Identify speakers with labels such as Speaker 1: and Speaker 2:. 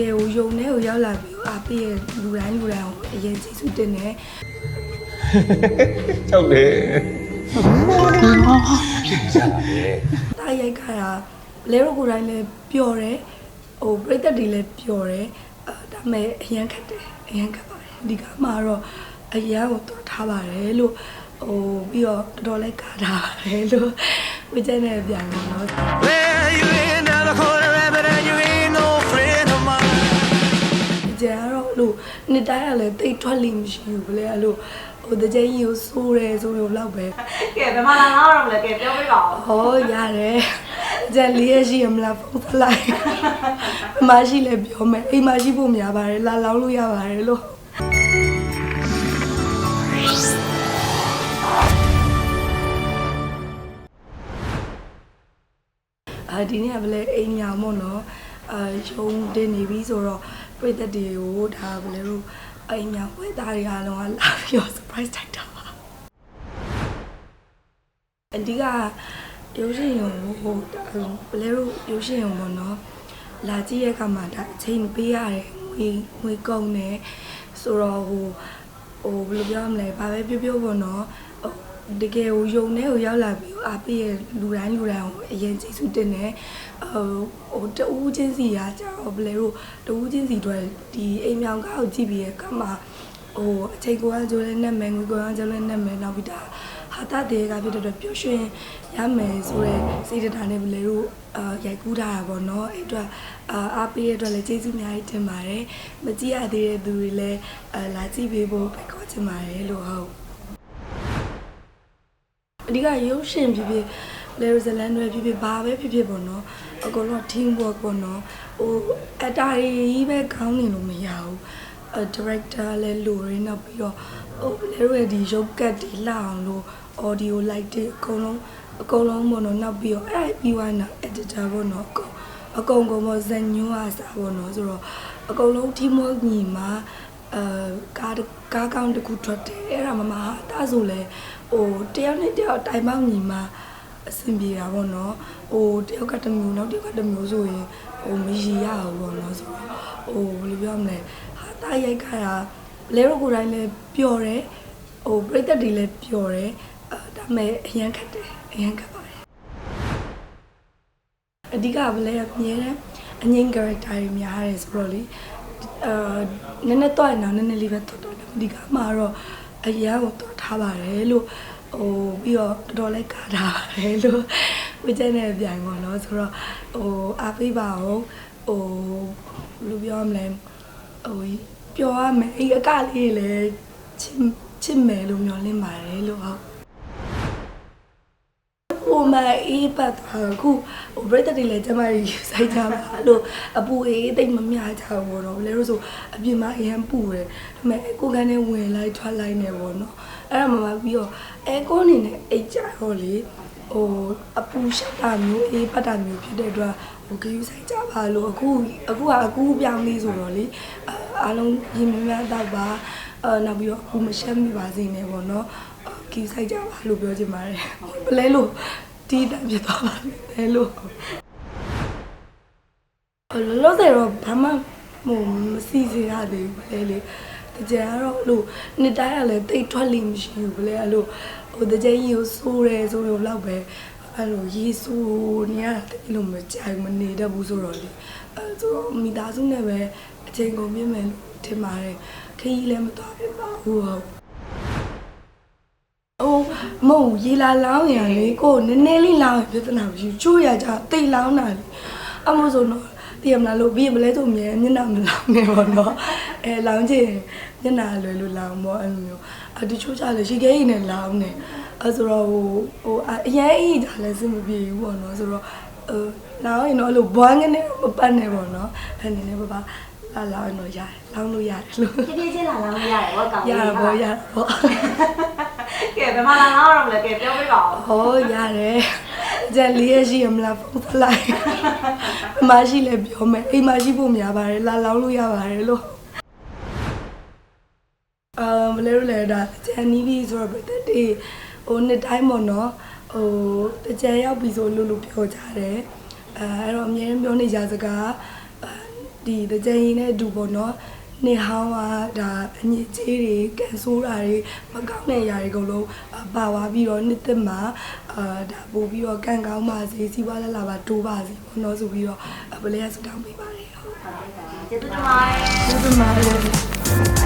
Speaker 1: ကယ်ကိုယုံနေကိုရောက်လာပြီးအားပေးရဲ့လူတိုင်းလူတိုင်းကိုအရင်ကျေးဇူးတင်တယ်
Speaker 2: ဟုတ်တယ်
Speaker 1: တားရိုက်ခါတာလဲတော့ကိုယ်တိုင်းလည်းပျော်တယ်ဟိုပြိသက်တွေလည်းပျော်တယ်အဲဒါပေမဲ့အရန်ခတ်တယ်အရန်ခတ်ပါတယ်ဒီကမှာတော့အရန်ကိုတော်ထားပါတယ်လို့ဟိုပြီးတော့တော်တော်လေးကာထားပါတယ်လို့ဝိကျန်နဲ့ပြန်တော့ တိုင်းကလည်းတိတ်ထွက်လိမ့်မရှိဘူးလေအဲ့လိုဟိုတကြိမ်ကြီးကိုစိုးတယ်ဆိုလို့လောက်ပဲ
Speaker 3: ကဲဘယ်မှာလာတော့မလဲကဲပြောပြပါဦး
Speaker 1: ဟောရတယ်ကြံလေးရရှိရမလားဖုန်းသလိုက်အမရှိလဲပြောမယ်အိမ်မရှိဖို့များပါတယ်လာလောင်းလို့ရပါတယ်လို့အာဒီနေ့ကဘလဲအိမ်ညာမို့နော်အာရုံတင်နေပြီဆိုတော့ ပြည့်သက်တွေကိုဒါဘလဲလို့အိမ်ညာဝဲသားတွေအားလုံးကလာပြီးတော့ surprise တိုက်တာပါအဓိကရုပ်ရှင်ရုံဟိုဘလဲလို့ရုပ်ရှင်ရုံပေါ့နော်လာကြည့်ရကမှဒါအချိန်ပေးရတယ်ငွေငွေကုန်တယ်ဆိုတော့ဟိုဟိုဘယ်လိုပြောမလဲဘာပဲပြောပြောပေါ့နော်ဟို တကယ်ကိုယုံနေကိုရောက်လာပြီးအားပေးရဲ့လူတိုင်းလူတိုင်းကိုအရင်ကျေးဇူးတင်တယ်ဟိုဟိုတူးချင်းစီရာကြာတော့ဘယ်လိုတူးချင်းစီတွေဒီအိမ်မြောင်ကားကိုကြည့်ပြီးရကမှဟိုအချိန်ကိုကကြိုးလဲနဲ့မယ်ငွေကိုကကြိုးလဲနဲ့မယ်နောက်ပြီးဒါဟာတာတဲ့ကဖြစ်တဲ့ပျော်ရွှင်ရမယ်ဆိုရဲစိတ်ဓာတ်နဲ့ဘယ်လိုအာရိုက်ကူးထားတာပေါ့နော်အဲ့အတွက်အာအားပေးရတဲ့အတွက်လည်းကျေးဇူးအများကြီးတင်ပါတယ်မကြည့်ရသေးတဲ့သူတွေလည်းအာလာကြည့်ပေးဖို့ဖိတ်ခေါ်ချင်ပါတယ်လို့ဟုတ် အဓိကရုပ်ရှင်ဖြစ်ဖြစ်လေရဇလန်တွေဖြစ်ဖြစ်ဘာပဲဖြစ်ဖြစ်ပေါ့နော်အကုန်လုံး team work ပေါ့နော်ဟိုအတားကြီးပဲခေါင်းနေလို့မရဘူးအဲ director လည်းလိုရင်းနောက်ပြီးတော့ဟိုလေရဒီရုပ်ကတ်တွေလှအောင်လို့ audio light တွေအကုန်လုံးအကုန်လုံးပေါ့နော်နောက်ပြီးတော့အဲ့ဒါပြီးသွားတော့ editor ပေါ့နော်အကုန်အကုန်ကုန်ပေါ့ဇညွန်းအားစားပေါ့နော်ဆိုတော့အကုန်လုံး team work ညီမှာ အဲကားကားကောင်းတစ်ခုထွက်တယ်အဲ့ဒါမမဟာတာဆိုလဲဟိုတယောက်နဲ့တယောက်တိုင်ပေါက်ညီမှာအဆင်ပြေတာပေါ့နော်ဟိုတယောက်ကတစ်မျိုးနောက်တယောက်ကတစ်မျိုးဆိုရင်ဟိုမရည်ရအောင်ပေါ့နော်ဆိုတော့ဟိုဘယ်လိုပြောမလဲဟာတာရိုက်ခါတာလဲတော့ကိုယ်တိုင်းလည်းပျော်တယ်ဟိုပြိသက်တွေလည်းပျော်တယ်အဲဒါပေမဲ့အရန်ခတ်တယ်အရန်ခတ်ပါတယ်အဓိကဘလဲအမြဲတမ်းအငိမ့် character တွေများတယ်ဆိုတော့လေ အာနည်းနည်းတော့ရင်တော့နည်းနည်းလေးပဲတော်တော်တယ်အဓိကမှာတော့အရာကိုတော်ထားပါတယ်လို့ဟိုပြီးတော့တော်တော်လေးကာထားပါတယ်လို့ဝိကျန်နဲ့ပြန်ပေါ့နော်ဆိုတော့ဟိုအားပေးပါအောင်ဟိုဘယ်လိုပြောမလဲဟိုပျော်ရမယ်အဲ့အကလေးလည်းချစ်ချစ်မယ်လို့မျှော်လင့်ပါတယ်လို့ဟုတ် ဟိုမအေးပတ်သွားခုဟိုဘရိတ်တွေလည်းကျမကြီးစိုက်ကြပါလို့အပူအေးတိတ်မမြကြဘူးတော့လေလို့ဆိုအပြင်မှာအရန်ပူတယ်ဒါပေမဲ့ကိုကန်းနဲ့ဝင်လိုက်ထွက်လိုက်နေပေါ့နော်အဲ့ဒါမှမပြီးတော့အဲကိုအနေနဲ့အိတ်ကြတော့လေဟိုအပူရှက်တာမျိုးအေးပတ်တာမျိုးဖြစ်တဲ့အတွက်ဟိုဂယူဆိုင်ကြပါလို့အခုအခုကအကူပြောင်းလေးဆိုတော့လေအားလုံးရင်မမြတ်တော့ပါအဲနောက်ပြီးတော့အခုမရှက်မိပါစေနဲ့ပေါ့နော်ကီးဆိုင်ကြပါလို့ပြောချင်ပါတယ်ဘလဲလို့ ဒီတန်ပြသွားပါလဲလို့လောလောဆယ်တော့ဘာမှဟိုမစီစေရသေးဘူးဘလဲလေတကြံကတော့လို့နှစ်တိုင်းကလည်းတိတ်ထွက်လိမ့်မရှိဘူးဘလဲအဲ့လိုဟိုတကြံကြီးကိုစိုးတယ်ဆိုလို့လောက်ပဲအဲ့လိုရေဆိုးနေရတာတိတ်လို့မကြိုက်မနေတတ်ဘူးဆိုတော့လေအဲဆိုတော့မိသားစုနဲ့ပဲအချိန်ကုန်ပြည့်မယ်လို့ထင်ပါတယ်ခရီးလည်းမသွားပြပါဘူးဟုတ်။အိုး မဟုတ်ရေလာလောင်းရလေကိုနည်းနည်းလေးလောင်းရပြဿနာမရှိချိုးရကြတိတ်လောင်းတာလေအမို့ဆိုတော့တည်ရမလားလို့ပြီးမလဲဆိုမြဲမျက်နှာမလောင်းနေပါတော့အဲလောင်းချင်မျက်နှာလွယ်လို့လောင်းပေါ့အဲ့လိုမျိုးအတူချိုးချလေရှိခဲရင်နဲ့လောင်းနေအဲဆိုတော့ဟိုဟိုအရင်အေးကြလဲစင်မပြေဘူးပေါ့နော်ဆိုတော့ဟိုလောင်းရင်တော့အဲ့လိုဘွားငနဲ့မပတ်နေပေါ့နော်အဲ့နေနေပါပါလာလောင်းရင်တော့ရတယ်လောင်းလို့ရတယ်လို့
Speaker 3: ဖြည်းဖြည်းချင်းလာလာလို့ရတယ်ဘောကောင်
Speaker 1: ရတာပေါ့ရတာပေါ့
Speaker 3: ကဲဘယ်မှာလာတော့မလဲကဲပြောပြပါဦး
Speaker 1: ဟောရတယ်။ကြံလေးရရှိရမလားဖုန်းသလိုက်။အမရှိလဲပြောမယ်။အိမ်မရှိဖို့များပါတယ်လာလောင်းလို့ရပါတယ်လို့။အာမလဲလို့လဲဒါကြံနီးပြီးဆိုတော့တက်တေးဟိုနှစ်တိုင်းပေါ့နော်။ဟိုတကြံရောက်ပြီဆိုလို့လို့ပြောကြတယ်။အဲအဲ့တော့အမြဲတမ်းပြောနေကြစကားအဲဒီတကြိမ်နဲ့အတူပေါ့နော် နေဟောင်းကဒါအညစ်အကြေးတွေကန်ဆိုးတာတွေမကောင်းတဲ့အရာတွေအကုန်လုံးအပါသွားပြီးတော့နှစ်သက်မှာအာဒါပို့ပြီးတော့ကံကောင်းပါစေစီးပွားလက်လာပါတိုးပါစေပေါ့နော်ဆိုပြီးတော့အပလေးကဆုတောင်းပေးပါတယ်ဟုတ်
Speaker 3: ကျေးဇူးတင်ပါတယ်
Speaker 1: ကျေးဇူးတင်ပါတယ်